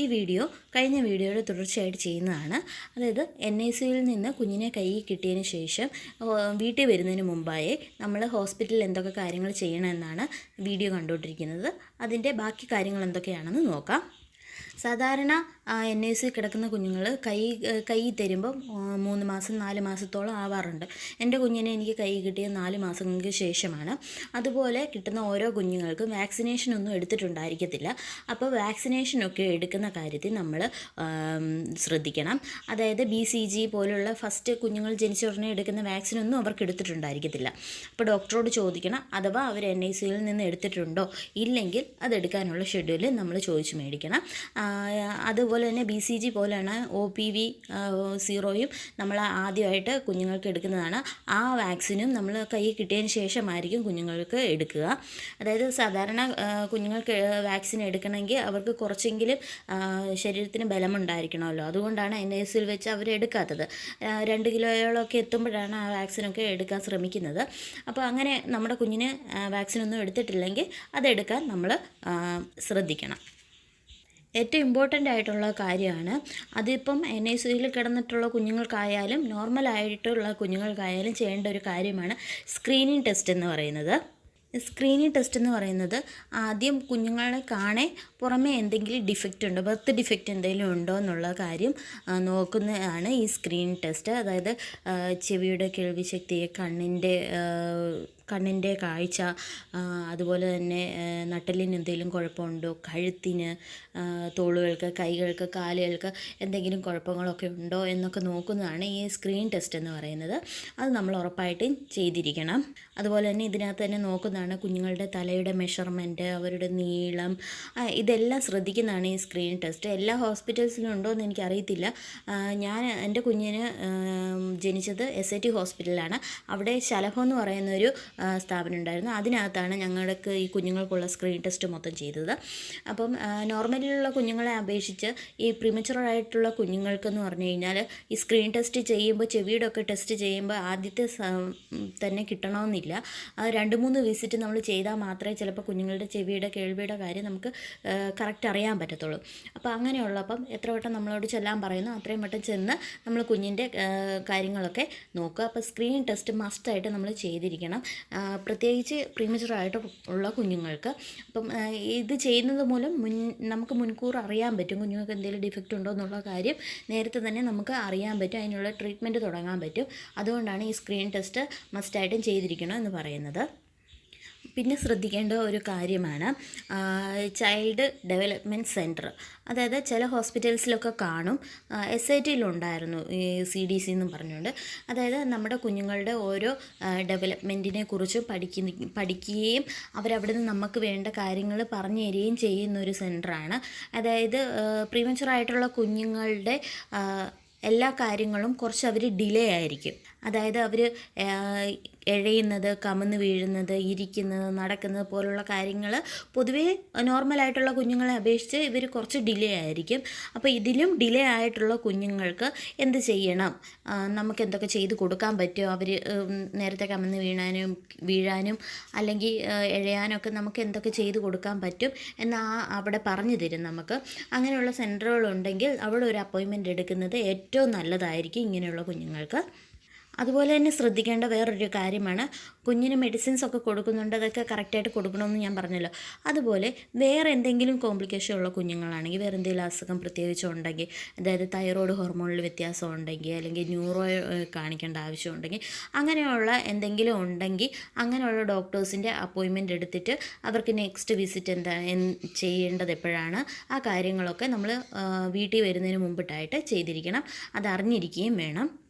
ഈ വീഡിയോ കഴിഞ്ഞ വീഡിയോയുടെ തുടർച്ചയായിട്ട് ചെയ്യുന്നതാണ്. അതായത് എൻ ഐ സിയിൽ നിന്ന് കുഞ്ഞിനെ കയ്യിൽ കിട്ടിയതിന് ശേഷം വീട്ടിൽ വരുന്നതിന് മുമ്പായി നമ്മൾ ഹോസ്പിറ്റലിൽ എന്തൊക്കെ കാര്യങ്ങൾ ചെയ്യണമെന്നാണ് വീഡിയോ കണ്ടുകൊണ്ടിരിക്കുന്നത്. അതിന്റെ ബാക്കി കാര്യങ്ങൾ എന്തൊക്കെയാണെന്ന് നോക്കാം. സാധാരണ എൻ ഐ സി കിടക്കുന്ന കുഞ്ഞുങ്ങൾ കൈ കൈ തരുമ്പം ആ, മൂന്ന് മാസം നാല് മാസത്തോളം ആവാറുണ്ട്. എന്റെ കുഞ്ഞിനെ എനിക്ക് കൈ കിട്ടിയ നാല് മാസങ്ങൾക്ക് ശേഷമാണ്. അതുപോലെ കിട്ടുന്ന ഓരോ കുഞ്ഞുങ്ങൾക്കും വാക്സിനേഷൻ ഒന്നും എടുത്തിട്ടുണ്ടായിരിക്കത്തില്ല. അപ്പോൾ വാക്സിനേഷനൊക്കെ എടുക്കുന്ന കാര്യത്തിൽ നമ്മൾ ശ്രദ്ധിക്കണം. അതായത് ബി സി ജി പോലുള്ള ഫസ്റ്റ് കുഞ്ഞുങ്ങൾ ജനിച്ച ഉടനെ എടുക്കുന്ന വാക്സിനൊന്നും അവർക്ക് എടുത്തിട്ടുണ്ടായിരിക്കത്തില്ല. അപ്പോൾ ഡോക്ടറോട് ചോദിക്കണം അഥവാ അവർ എൻ ഐ സിയിൽ നിന്ന് എടുത്തിട്ടുണ്ടോ? ഇല്ലെങ്കിൽ അതെടുക്കാനുള്ള ഷെഡ്യൂൾ നമ്മൾ ചോദിച്ചു മേടിക്കണം. ആ, അതുപോലെ തന്നെ ബി സി ജി പോലെയാണ് ഒ പി വി സീറോയും നമ്മൾ ആദ്യമായിട്ട് കുഞ്ഞുങ്ങൾക്ക് എടുക്കുന്നതാണ്. ആ വാക്സിനും നമ്മൾ കൈ കിട്ടിയതിന് ശേഷമായിരിക്കും കുഞ്ഞുങ്ങൾക്ക് എടുക്കുക. അതായത് സാധാരണ കുഞ്ഞുങ്ങൾക്ക് വാക്സിൻ എടുക്കണമെങ്കിൽ അവർക്ക് കുറച്ചെങ്കിലും ശരീരത്തിന് ബലമുണ്ടായിരിക്കണമല്ലോ. അതുകൊണ്ടാണ് എൻ എസിൽ വെച്ച് അവർ എടുക്കാത്തത്. രണ്ട് കിലോയോളമൊക്കെ എത്തുമ്പോഴാണ് ആ വാക്സിനൊക്കെ എടുക്കാൻ ശ്രമിക്കുന്നത്. അപ്പോൾ അങ്ങനെ നമ്മുടെ കുഞ്ഞിന് വാക്സിനൊന്നും എടുത്തിട്ടില്ലെങ്കിൽ അതെടുക്കാൻ നമ്മൾ ശ്രദ്ധിക്കണം. ഏറ്റവും ഇമ്പോർട്ടന്റ് ആയിട്ടുള്ള കാര്യമാണ്. അതിപ്പം എൻ ഐ സിയിൽ കിടന്നിട്ടുള്ള കുഞ്ഞുങ്ങൾക്കായാലും നോർമലായിട്ടുള്ള കുഞ്ഞുങ്ങൾക്കായാലും ചെയ്യേണ്ട ഒരു കാര്യമാണ് സ്ക്രീനിങ് ടെസ്റ്റ് എന്ന് പറയുന്നത്. സ്ക്രീനിങ് ടെസ്റ്റ് എന്ന് പറയുന്നത് ആദ്യം കുഞ്ഞുങ്ങളെ കാണേ പുറമേ എന്തെങ്കിലും ഡിഫക്റ്റ് ഉണ്ടോ ബർത്ത് ഡിഫക്റ്റ് എന്തെങ്കിലും ഉണ്ടോ എന്നുള്ള കാര്യം നോക്കുന്നതാണ് ഈ സ്ക്രീനിങ് ടെസ്റ്റ് അതായത് ചെവിയുടെ കേൾവിശക്തി കണ്ണിന്റെ കണ്ണിന്റെ കാഴ്ച അതുപോലെ തന്നെ നട്ടലിന് എന്തെങ്കിലും കുഴപ്പമുണ്ടോ? കഴുത്തിന് തോളുകൾക്ക് കൈകൾക്ക് കാലുകൾക്ക് എന്തെങ്കിലും കുഴപ്പങ്ങളൊക്കെ ഉണ്ടോ എന്നൊക്കെ നോക്കുന്നതാണ് ഈ സ്ക്രീൻ ടെസ്റ്റ് എന്ന് പറയുന്നത്. അത് നമ്മൾ ഉറപ്പായിട്ടും ചെയ്തിരിക്കണം. അതുപോലെ തന്നെ ഇതിനകത്ത് തന്നെ നോക്കുന്നതാണ് കുഞ്ഞുങ്ങളുടെ തലയുടെ മെഷർമെന്റ് അവരുടെ നീളം ഇതെല്ലാം ശ്രദ്ധിക്കുന്നതാണ് ഈ സ്ക്രീൻ ടെസ്റ്റ്. എല്ലാ ഹോസ്പിറ്റൽസിലും ഉണ്ടോ എന്ന് എനിക്കറിയത്തില്ല. ഞാൻ എന്റെ കുഞ്ഞിന് ജനിച്ചത് എസ് ഐ ടി അവിടെ ശലഭം എന്ന് പറയുന്നൊരു സ്ഥാപനം ഉണ്ടായിരുന്നു. അതിനകത്താണ് ഞങ്ങൾക്ക് ഈ കുഞ്ഞുങ്ങൾക്കുള്ള സ്ക്രീൻ ടെസ്റ്റ് മൊത്തം ചെയ്തത്. അപ്പം നോർമലിലുള്ള കുഞ്ഞുങ്ങളെ അപേക്ഷിച്ച് ഈ പ്രിമച്ചുറായിട്ടുള്ള കുഞ്ഞുങ്ങൾക്കെന്ന് പറഞ്ഞു കഴിഞ്ഞാൽ ഈ സ്ക്രീൻ ടെസ്റ്റ് ചെയ്യുമ്പോൾ ചെവിയുടെ ഒക്കെ ടെസ്റ്റ് ചെയ്യുമ്പോൾ ആദ്യത്തെ തന്നെ കിട്ടണമെന്നില്ല. രണ്ട് മൂന്ന് വിസിറ്റ് നമ്മൾ ചെയ്താൽ മാത്രമേ ചിലപ്പോൾ കുഞ്ഞുങ്ങളുടെ ചെവിയുടെ കേൾവിയുടെ കാര്യം നമുക്ക് കറക്റ്റ് അറിയാൻ പറ്റത്തുള്ളൂ. അപ്പോൾ അങ്ങനെയുള്ളപ്പം എത്ര വട്ടം നമ്മളോട് ചെല്ലാൻ പറയുന്നു അത്രയും വട്ടം ചെന്ന് നമ്മൾ കുഞ്ഞിന്റെ കാര്യങ്ങളൊക്കെ നോക്കുക. അപ്പോൾ സ്ക്രീൻ ടെസ്റ്റ് മസ്റ്റായിട്ട് നമ്മൾ ചെയ്തിരിക്കണം. പ്രത്യേകിച്ച് പ്രീമച്ചുറായിട്ട് ഉള്ള കുഞ്ഞുങ്ങൾക്ക്. അപ്പം ഇത് ചെയ്യുന്നത് മൂലം മുൻ നമുക്ക് മുൻകൂർ അറിയാൻ പറ്റും കുഞ്ഞുങ്ങൾക്ക് എന്തെങ്കിലും ഡിഫക്റ്റ് ഉണ്ടോ എന്നുള്ള കാര്യം നേരത്തെ തന്നെ നമുക്ക് അറിയാൻ പറ്റും അതിനുള്ള ട്രീറ്റ്മെന്റ് തുടങ്ങാൻ പറ്റും. അതുകൊണ്ടാണ് ഈ സ്ക്രീൻ ടെസ്റ്റ് മസ്റ്റായിട്ടും ചെയ്തിരിക്കണം എന്ന് പറയുന്നത്. പിന്നെ ശ്രദ്ധിക്കേണ്ട ഒരു കാര്യമാണ് ചൈൽഡ് ഡെവലപ്മെന്റ് സെന്റർ അതായത് ചില ഹോസ്പിറ്റൽസിലൊക്കെ കാണും എസ് ഐ ടിയിലുണ്ടായിരുന്നു ഈ സി ഡി സി എന്നും പറഞ്ഞുകൊണ്ട്. അതായത് നമ്മുടെ കുഞ്ഞുങ്ങളുടെ ഓരോ ഡെവലപ്മെന്റിനെ കുറിച്ച് പഠിക്കുന്ന പഠിക്കുകയും അവരവിടെ നിന്ന് നമുക്ക് വേണ്ട കാര്യങ്ങൾ പറഞ്ഞു തരികയും ചെയ്യുന്ന ഒരു സെന്ററാണ് അതായത് പ്രീമച്ചുറായിട്ടുള്ള കുഞ്ഞുങ്ങളുടെ എല്ലാ കാര്യങ്ങളും കുറച്ച് അവർ ഡിലേ ആയിരിക്കും. അതായത് അവർ എഴയുന്നത് കമന്ന് വീഴുന്നത് ഇരിക്കുന്നത് നടക്കുന്നത് പോലുള്ള കാര്യങ്ങൾ പൊതുവേ നോർമലായിട്ടുള്ള കുഞ്ഞുങ്ങളെ അപേക്ഷിച്ച് ഇവർ കുറച്ച് ഡിലേ ആയിരിക്കും. അപ്പോൾ ഇതിലും ഡിലേ ആയിട്ടുള്ള കുഞ്ഞുങ്ങൾക്ക് എന്ത് ചെയ്യണം? നമുക്ക് എന്തൊക്കെ ചെയ്ത് കൊടുക്കാൻ പറ്റുമോ അവർ നേരത്തെ കമന്ന് വീഴാനും വീഴാനും അല്ലെങ്കിൽ എഴയാനൊക്കെ നമുക്ക് എന്തൊക്കെ ചെയ്ത് കൊടുക്കാൻ പറ്റും എന്ന് ആ അവിടെ പറഞ്ഞു തരും നമുക്ക്. അങ്ങനെയുള്ള സെന്ററുകളുണ്ടെങ്കിൽ അവിടെ ഒരു അപ്പോയിൻമെന്റ് എടുക്കുന്നത് ഏറ്റവും നല്ലതായിരിക്കും ഇങ്ങനെയുള്ള കുഞ്ഞുങ്ങൾക്ക്. അതുപോലെ തന്നെ ശ്രദ്ധിക്കേണ്ട വേറൊരു കാര്യമാണ് കുഞ്ഞിന് മെഡിസിൻസ് ഒക്കെ കൊടുക്കുന്നുണ്ട് അതൊക്കെ കറക്റ്റായിട്ട് കൊടുക്കണമെന്ന് ഞാൻ പറഞ്ഞല്ലോ. അതുപോലെ വേറെ എന്തെങ്കിലും കോംപ്ലിക്കേഷൻ ഉള്ള കുഞ്ഞുങ്ങളാണെങ്കിൽ വേറെ എന്തെങ്കിലും അസുഖം പ്രത്യേകിച്ച് ഉണ്ടെങ്കിൽ അതായത് തൈറോയ്ഡ് ഹോർമോണിൽ വ്യത്യാസം ഉണ്ടെങ്കിൽ അല്ലെങ്കിൽ ന്യൂറോ കാണിക്കേണ്ട ആവശ്യമുണ്ടെങ്കിൽ അങ്ങനെയുള്ള എന്തെങ്കിലും ഉണ്ടെങ്കിൽ അങ്ങനെയുള്ള ഡോക്ടേഴ്സിന്റെ അപ്പോയിൻമെന്റ് എടുത്തിട്ട് അവർക്ക് നെക്സ്റ്റ് വിസിറ്റ് എന്താ ചെയ്യേണ്ടത് എപ്പോഴാണ് ആ കാര്യങ്ങളൊക്കെ നമ്മൾ വീട്ടിൽ വരുന്നതിന് മുമ്പിട്ടായിട്ട് ചെയ്തിരിക്കണം. അത് അറിഞ്ഞിരിക്കുകയും വേണം.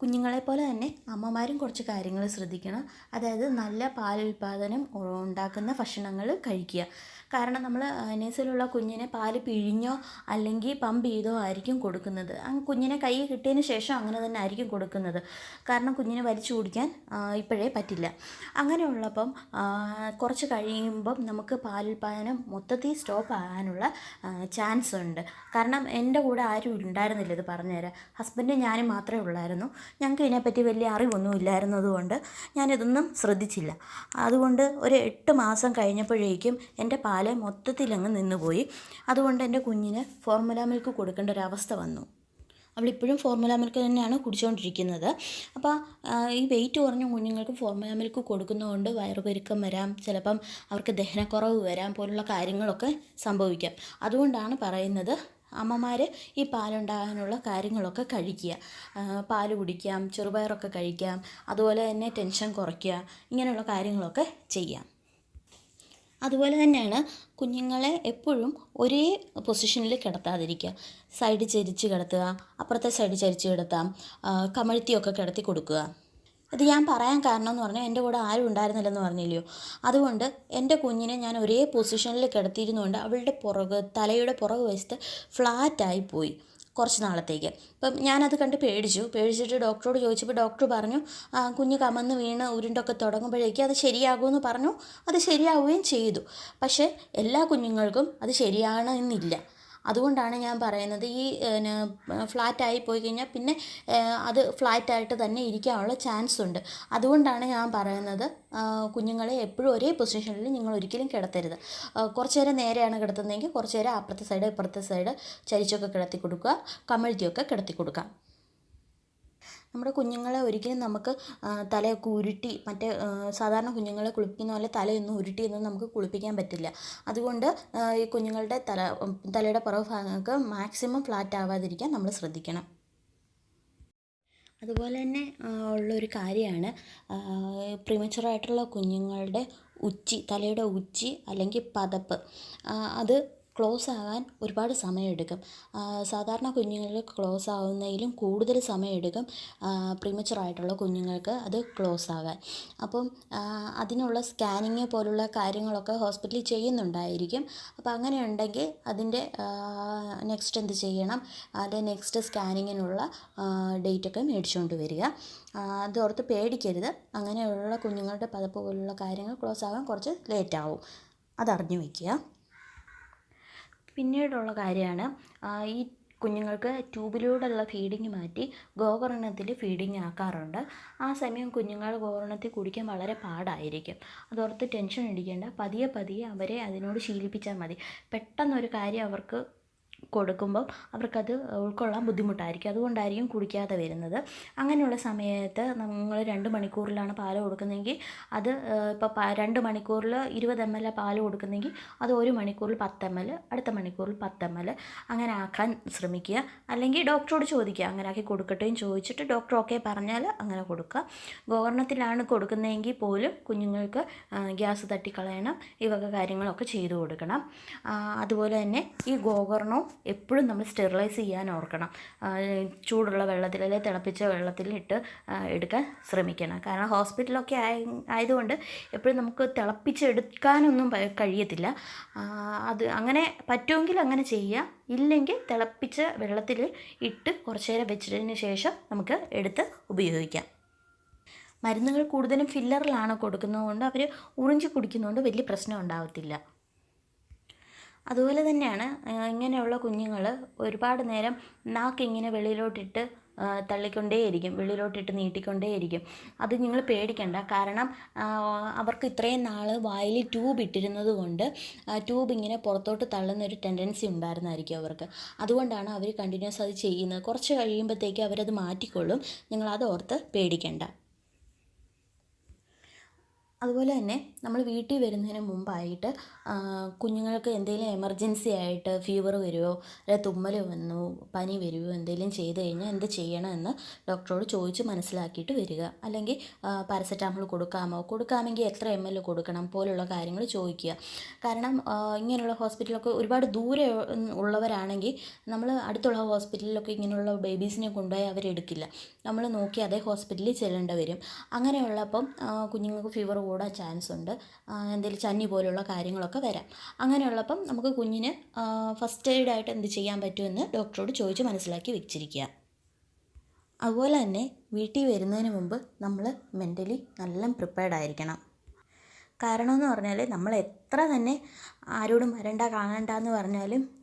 കുഞ്ഞുങ്ങളെ പോലെ തന്നെ അമ്മമാരും കുറച്ച് കാര്യങ്ങൾ ശ്രദ്ധിക്കണം. അതായത് നല്ല പാലുൽപാദനം ഉണ്ടാക്കുന്ന ഭക്ഷണങ്ങൾ കഴിക്കുക. കാരണം നമ്മൾ നേഴ്സിലുള്ള കുഞ്ഞിനെ പാൽ പിഴിഞ്ഞോ അല്ലെങ്കിൽ പമ്പ് ചെയ്തോ ആയിരിക്കും കൊടുക്കുന്നത്. കുഞ്ഞിനെ കൈ കിട്ടിയതിന് ശേഷം അങ്ങനെ തന്നെ ആയിരിക്കും കൊടുക്കുന്നത്. കാരണം കുഞ്ഞിനെ വലിച്ചു കുടിക്കാൻ ഇപ്പോഴേ പറ്റില്ല. അങ്ങനെയുള്ളപ്പം കുറച്ച് കഴിയുമ്പം നമുക്ക് പാലുൽപാദനം മൊത്തത്തിൽ സ്റ്റോപ്പ് ആകാനുള്ള ചാൻസ് ഉണ്ട്. കാരണം എന്റെ കൂടെ ആരും ഉണ്ടായിരുന്നില്ല ഇത് പറഞ്ഞുതരാം ഹസ്ബൻഡ് ഞാനും മാത്രമേ ഉള്ളായിരുന്നു. ഞങ്ങൾക്ക് ഇതിനെപ്പറ്റി വലിയ അറിവൊന്നും ഇല്ലായിരുന്നതുകൊണ്ട് ഞാനിതൊന്നും ശ്രദ്ധിച്ചില്ല. അതുകൊണ്ട് ഒരു എട്ട് മാസം കഴിഞ്ഞപ്പോഴേക്കും എന്റെ പാൽ മൊത്തത്തിലങ്ങ് നിന്നുപോയി. അതുകൊണ്ട് എന്റെ കുഞ്ഞിന് ഫോർമുല മിൽക്ക് കൊടുക്കേണ്ട ഒരവസ്ഥ വന്നു. അവളിപ്പോഴും ഫോർമുല മിൽക്ക് തന്നെയാണ് കുടിച്ചുകൊണ്ടിരിക്കുന്നത് അപ്പോൾ ഈ വെയിറ്റ് കുറഞ്ഞ കുഞ്ഞുങ്ങൾക്ക് ഫോർമുല മിൽക്ക് കൊടുക്കുന്നതുകൊണ്ട് വയറുപെരുക്കം വരാം. ചിലപ്പം അവർക്ക് ദഹനക്കുറവ് വരാം. പോലുള്ള കാര്യങ്ങളൊക്കെ സംഭവിക്കാം. അതുകൊണ്ടാണ് പറയുന്നത് അമ്മമാർ ഈ പാലുണ്ടാകാനുള്ള കാര്യങ്ങളൊക്കെ കഴിക്കുക. പാൽ കുടിക്കാം ചെറുപയറൊക്കെ കഴിക്കാം അതുപോലെ തന്നെ ടെൻഷൻ കുറയ്ക്കുക ഇങ്ങനെയുള്ള കാര്യങ്ങളൊക്കെ ചെയ്യാം. അതുപോലെ തന്നെയാണ് കുഞ്ഞുങ്ങളെ എപ്പോഴും ഒരേ പൊസിഷനിൽ കിടത്താതിരിക്കുക. സൈഡ് ചരിച്ച് കിടത്തുക അപ്പുറത്തെ സൈഡ് ചരിച്ച് കിടത്താം കമഴ്ത്തിയൊക്കെ കിടത്തി കൊടുക്കുക. ഇത് ഞാൻ പറയാൻ കാരണം എന്ന് പറഞ്ഞാൽ എന്റെ കൂടെ ആരും ഉണ്ടായിരുന്നില്ലെന്ന് പറഞ്ഞില്ലയോ? അതുകൊണ്ട് എന്റെ കുഞ്ഞിനെ ഞാൻ ഒരേ പൊസിഷനിൽ കിടത്തിയിരുന്നുകൊണ്ട് അവളുടെ പുറക് തലയുടെ പുറക് വശത്ത് ഫ്ലാറ്റായി പോയി കുറച്ച് നാളത്തേക്ക്. അപ്പം ഞാനത് കണ്ട് പേടിച്ചു. പേടിച്ചിട്ട് ഡോക്ടറോട് ചോദിച്ചപ്പോൾ ഡോക്ടർ പറഞ്ഞു കുഞ്ഞ് കമന്ന് വീണ് ഉരുണ്ടൊക്കെ തുടങ്ങുമ്പോഴേക്കും അത് ശരിയാകുമെന്ന് പറഞ്ഞു. അത് ശരിയാവുകയും ചെയ്തു. പക്ഷേ എല്ലാ കുഞ്ഞുങ്ങൾക്കും അത് ശരിയാണെന്നില്ല. അതുകൊണ്ടാണ് ഞാൻ പറയുന്നത് ഈ ഫ്ലാറ്റ് ഫ്ലാറ്റായി പോയി കഴിഞ്ഞാൽ പിന്നെ അത് ഫ്ലാറ്റായിട്ട് തന്നെ ഇരിക്കാനുള്ള ചാൻസ് ഉണ്ട്. അതുകൊണ്ടാണ് ഞാൻ പറയുന്നത് കുഞ്ഞുങ്ങളെ എപ്പോഴും ഒരേ പൊസിഷനിൽ നിങ്ങൾ ഒരിക്കലും കിടത്തരുത്. കുറച്ച് നേരം നേരെയാണ് കിടത്തുന്നതെങ്കിൽ കുറച്ച് നേരം അപ്പുറത്തെ സൈഡ് ഇപ്പുറത്തെ സൈഡ് ചരിച്ചൊക്കെ കിടത്തി കൊടുക്കുക കമഴ്ത്തിയൊക്കെ കിടത്തി കൊടുക്കുക. നമ്മുടെ കുഞ്ഞുങ്ങളെ ഒരിക്കലും നമുക്ക് തലയൊക്കെ ഉരുട്ടി മറ്റേ സാധാരണ കുഞ്ഞുങ്ങളെ കുളിപ്പിക്കുന്ന പോലെ തലയൊന്നും ഉരുട്ടിയൊന്നും നമുക്ക് കുളിപ്പിക്കാൻ പറ്റില്ല. അതുകൊണ്ട് ഈ കുഞ്ഞുങ്ങളുടെ തല തലയുടെ പുറവ് ഭാഗങ്ങൾക്ക് മാക്സിമം ഫ്ലാറ്റ് ആവാതിരിക്കാൻ നമ്മൾ ശ്രദ്ധിക്കണം. അതുപോലെ തന്നെ ഉള്ളൊരു കാര്യമാണ് പ്രിമച്ചുറായിട്ടുള്ള കുഞ്ഞുങ്ങളുടെ ഉച്ചി തലയുടെ ഉച്ചി അല്ലെങ്കിൽ പതപ്പ്. അത് ക്ലോസ് ആകാൻ ഒരുപാട് സമയമെടുക്കും. സാധാരണ കുഞ്ഞുങ്ങൾക്ക് ക്ലോസ് ആവുന്നതിലും കൂടുതൽ സമയമെടുക്കും ആയിട്ടുള്ള കുഞ്ഞുങ്ങൾക്ക് അത് ക്ലോസ് ആകാൻ അപ്പം അതിനുള്ള സ്കാനിങ് പോലുള്ള കാര്യങ്ങളൊക്കെ ഹോസ്പിറ്റലിൽ ചെയ്യുന്നുണ്ടായിരിക്കും. അപ്പോൾ അങ്ങനെ ഉണ്ടെങ്കിൽ അതിന്റെ നെക്സ്റ്റ് എന്ത് ചെയ്യണം? അതിന്റെ നെക്സ്റ്റ് സ്കാനിങ്ങിനുള്ള ഡേറ്റൊക്കെ മേടിച്ചുകൊണ്ട് വരിക. അതോർത്ത് പേടിക്കരുത്. അങ്ങനെയുള്ള കുഞ്ഞുങ്ങളുടെ പതപ്പ് പോലുള്ള കാര്യങ്ങൾ ക്ലോസ് ആകാൻ കുറച്ച് ലേറ്റാവും അതറിഞ്ഞു വയ്ക്കുക പിന്നീടുള്ള കാര്യമാണ് ഈ കുഞ്ഞുങ്ങൾക്ക് ട്യൂബിലൂടെയുള്ള ഫീഡിങ് മാറ്റി ഗോകർണത്തിൽ ഫീഡിങ് ആക്കാറുണ്ട്. ആ സമയം കുഞ്ഞുങ്ങൾ ഗോകർണത്തിൽ കുടിക്കാൻ വളരെ പാടായിരിക്കും. അതോർത്ത് ടെൻഷൻ അടിക്കേണ്ട പതിയെ പതിയെ അവരെ അതിനോട് ശീലിപ്പിച്ചാൽ മതി. പെട്ടെന്നൊരു കാര്യം അവർക്ക് കൊടുക്കുമ്പോൾ അവർക്കത് ഉൾക്കൊള്ളാൻ ബുദ്ധിമുട്ടായിരിക്കും. അതുകൊണ്ടായിരിക്കും കുടിക്കാതെ വരുന്നത്. അങ്ങനെയുള്ള സമയത്ത് നമ്മൾ രണ്ട് മണിക്കൂറിലാണ് പാൽ കൊടുക്കുന്നതെങ്കിൽ അത് ഇപ്പോൾ രണ്ട് മണിക്കൂറിൽ ഇരുപത് എം എൽ പാൽ കൊടുക്കുന്നെങ്കിൽ അത് ഒരു മണിക്കൂറിൽ പത്ത് എം എൽ അടുത്ത മണിക്കൂറിൽ പത്ത് എം എൽ അങ്ങനെ ആക്കാൻ ശ്രമിക്കുക. അല്ലെങ്കിൽ ഡോക്ടറോട് ചോദിക്കുക. അങ്ങനെ ആക്കി കൊടുക്കട്ടെയും ചോദിച്ചിട്ട് ഡോക്ടർ ഓക്കെ പറഞ്ഞാൽ അങ്ങനെ കൊടുക്കുക. ഗോവർണത്തിലാണ് കൊടുക്കുന്നതെങ്കിൽ പോലും കുഞ്ഞുങ്ങൾക്ക് ഗ്യാസ് തട്ടിക്കളയണം. ഇവക വക കാര്യങ്ങളൊക്കെ ചെയ്തു കൊടുക്കണം. അതുപോലെ തന്നെ ഈ ഗോകർണവും എപ്പോഴും നമ്മൾ സ്റ്റെറിലൈസ് ചെയ്യാൻ ഓർക്കണം. ചൂടുള്ള വെള്ളത്തിൽ അല്ലെങ്കിൽ തിളപ്പിച്ച വെള്ളത്തിൽ ഇട്ട് എടുക്കാൻ ശ്രമിക്കണം. കാരണം ഹോസ്പിറ്റലൊക്കെ ആയ ആയതുകൊണ്ട് എപ്പോഴും നമുക്ക് തിളപ്പിച്ചെടുക്കാനൊന്നും കഴിയത്തില്ല. അത് അങ്ങനെ പറ്റുമെങ്കിൽ അങ്ങനെ ചെയ്യുക ഇല്ലെങ്കിൽ തിളപ്പിച്ച വെള്ളത്തിൽ ഇട്ട് കുറച്ചു നേരം വെച്ചതിന് ശേഷം നമുക്ക് എടുത്ത് ഉപയോഗിക്കാം. മരുന്നുകൾ കൂടുതലും ഫില്ലറിലാണ് കൊടുക്കുന്നതുകൊണ്ട് അവർ ഉറിഞ്ചി കുടിക്കുന്നതുകൊണ്ട് വലിയ പ്രശ്നം ഉണ്ടാകത്തില്ല അതുപോലെ തന്നെയാണ് ഇങ്ങനെയുള്ള കുഞ്ഞുങ്ങൾ ഒരുപാട് നേരം നാക്കിങ്ങനെ വെളിയിലോട്ടിട്ട് തള്ളിക്കൊണ്ടേയിരിക്കും വെളിയിലോട്ടിട്ട് നീട്ടിക്കൊണ്ടേയിരിക്കും. അത് നിങ്ങൾ പേടിക്കണ്ട. കാരണം അവർക്ക് ഇത്രയും നാൾ വായിൽ ട്യൂബ് ഇട്ടിരുന്നത് കൊണ്ട് ട്യൂബ് ഇങ്ങനെ പുറത്തോട്ട് തള്ളുന്ന ഒരു ടെൻഡൻസി ഉണ്ടായിരുന്നായിരിക്കും അവർക്ക്. അതുകൊണ്ടാണ് അവർ കണ്ടിന്യൂസ് അത് ചെയ്യുന്നത്. കുറച്ച് കഴിയുമ്പോഴത്തേക്ക് അവരത് മാറ്റിക്കൊള്ളും. നിങ്ങളത് ഓർത്ത് പേടിക്കണ്ട. അതുപോലെ തന്നെ നമ്മൾ വീട്ടിൽ വരുന്നതിന് മുമ്പായിട്ട് കുഞ്ഞുങ്ങൾക്ക് എന്തെങ്കിലും എമർജൻസി ആയിട്ട് ഫീവർ വരുമോ അല്ലെങ്കിൽ തുമ്മൽ വന്നു പനി വരുമോ എന്തെങ്കിലും ചെയ്ത് കഴിഞ്ഞാൽ എന്ത് ചെയ്യണമെന്ന് ഡോക്ടറോട് ചോദിച്ച് മനസ്സിലാക്കിയിട്ട് വരിക. അല്ലെങ്കിൽ പാരസെറ്റാമോൾ കൊടുക്കാമോ? കൊടുക്കാമെങ്കിൽ എത്ര എം എൽ കൊടുക്കണം? പോലുള്ള കാര്യങ്ങൾ ചോദിക്കുക. കാരണം ഇങ്ങനെയുള്ള ഹോസ്പിറ്റലൊക്കെ ഒരുപാട് ദൂരെ ഉള്ളവരാണെങ്കിൽ നമ്മൾ അടുത്തുള്ള ഹോസ്പിറ്റലിലൊക്കെ ഇങ്ങനെയുള്ള ബേബീസിനെ കൊണ്ടുപോയി അവരെടുക്കില്ല. നമ്മൾ നോക്കി അതേ ഹോസ്പിറ്റലിൽ ചെല്ലേണ്ടി വരും. അങ്ങനെയുള്ളപ്പം കുഞ്ഞുങ്ങൾക്ക് ഫീവർ കൂടാൻ ചാൻസ് ഉണ്ട്. എന്തെങ്കിലും ചന്നി പോലുള്ള കാര്യങ്ങളൊക്കെ വരാം. അങ്ങനെയുള്ളപ്പം നമുക്ക് കുഞ്ഞിന് ഫസ്റ്റ് എയ്ഡായിട്ട് എന്ത് ചെയ്യാൻ പറ്റുമെന്ന് ഡോക്ടറോട് ചോദിച്ച് മനസ്സിലാക്കി വെച്ചിരിക്കുക. അതുപോലെ തന്നെ വീട്ടിൽ വരുന്നതിന് മുമ്പ് നമ്മൾ മെന്റലി നല്ല പ്രിപ്പയർഡ് ആയിരിക്കണം. കാരണം എന്ന് പറഞ്ഞാൽ നമ്മൾ എത്ര തന്നെ ആരോടും വരണ്ട കാണണ്ട എന്ന് പറഞ്ഞാലും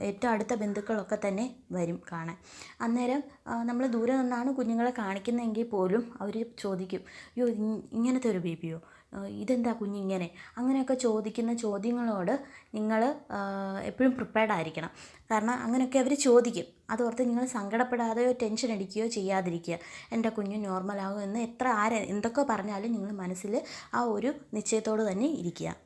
ഏറ്റവും അടുത്ത ബന്ധുക്കളൊക്കെ തന്നെ വരും കാണാൻ. അന്നേരം നമ്മൾ ദൂരെ നിന്നാണ് കുഞ്ഞുങ്ങളെ കാണിക്കുന്നതെങ്കിൽ പോലും അവർ ചോദിക്കും അയ്യോ ഇങ്ങനത്തെ ഒരു ബേബിയോ? ഇതെന്താ കുഞ്ഞിങ്ങനെ അങ്ങനെയൊക്കെ ചോദിക്കുന്ന ചോദ്യങ്ങളോട് നിങ്ങൾ എപ്പോഴും പ്രിപ്പയർഡ് ആയിരിക്കണം. കാരണം അങ്ങനെയൊക്കെ അവർ ചോദിക്കും. അതോർത്ത് നിങ്ങൾ സങ്കടപ്പെടാതെയോ ടെൻഷൻ അടിക്കുകയോ ചെയ്യാതിരിക്കുക. എന്റെ കുഞ്ഞ് നോർമലാകും എന്ന് എത്ര ആരെ എന്തൊക്കെ പറഞ്ഞാലും നിങ്ങൾ മനസ്സിൽ ആ ഒരു നിശ്ചയത്തോട് തന്നെ ഇരിക്കുക.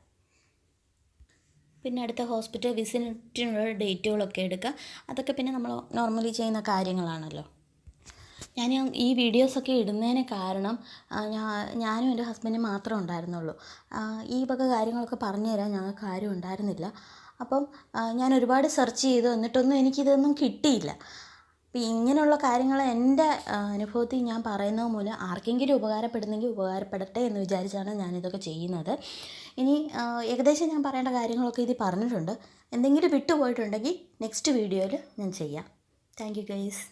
പിന്നെ അടുത്ത ഹോസ്പിറ്റൽ വിസിറ്റിനുള്ള ഡേറ്റുകളൊക്കെ എടുക്കുക. അതൊക്കെ പിന്നെ നമ്മൾ നോർമലി ചെയ്യുന്ന കാര്യങ്ങളാണല്ലോ. ഞാൻ ഈ വീഡിയോസൊക്കെ ഇടുന്നതിന് കാരണം ഞാൻ ഞാനും എന്റെ ഹസ്ബൻഡും മാത്രമേ ഉണ്ടായിരുന്നുള്ളൂ. ഈ വക കാര്യങ്ങളൊക്കെ പറഞ്ഞു തരാൻ ഞങ്ങൾക്ക് ആരും ഉണ്ടായിരുന്നില്ല. അപ്പം ഞാൻ ഒരുപാട് സെർച്ച് ചെയ്തു. എന്നിട്ടൊന്നും എനിക്കിതൊന്നും കിട്ടിയില്ല. അപ്പം ഇങ്ങനെയുള്ള കാര്യങ്ങൾ എന്റെ അനുഭവത്തിൽ ഞാൻ പറയുന്നത് മൂലം ആർക്കെങ്കിലും ഉപകാരപ്പെടുന്നെങ്കിൽ ഉപകാരപ്പെടട്ടെ എന്ന് വിചാരിച്ചാണ് ഞാനിതൊക്കെ ചെയ്യുന്നത്. ഇനി ഏകദേശം ഞാൻ പറയേണ്ട കാര്യങ്ങളൊക്കെ ഇതിൽ പറഞ്ഞിട്ടുണ്ട്. എന്തെങ്കിലും വിട്ടുപോയിട്ടുണ്ടെങ്കിൽ നെക്സ്റ്റ് വീഡിയോയിൽ ഞാൻ ചെയ്യാം. Thank you guys.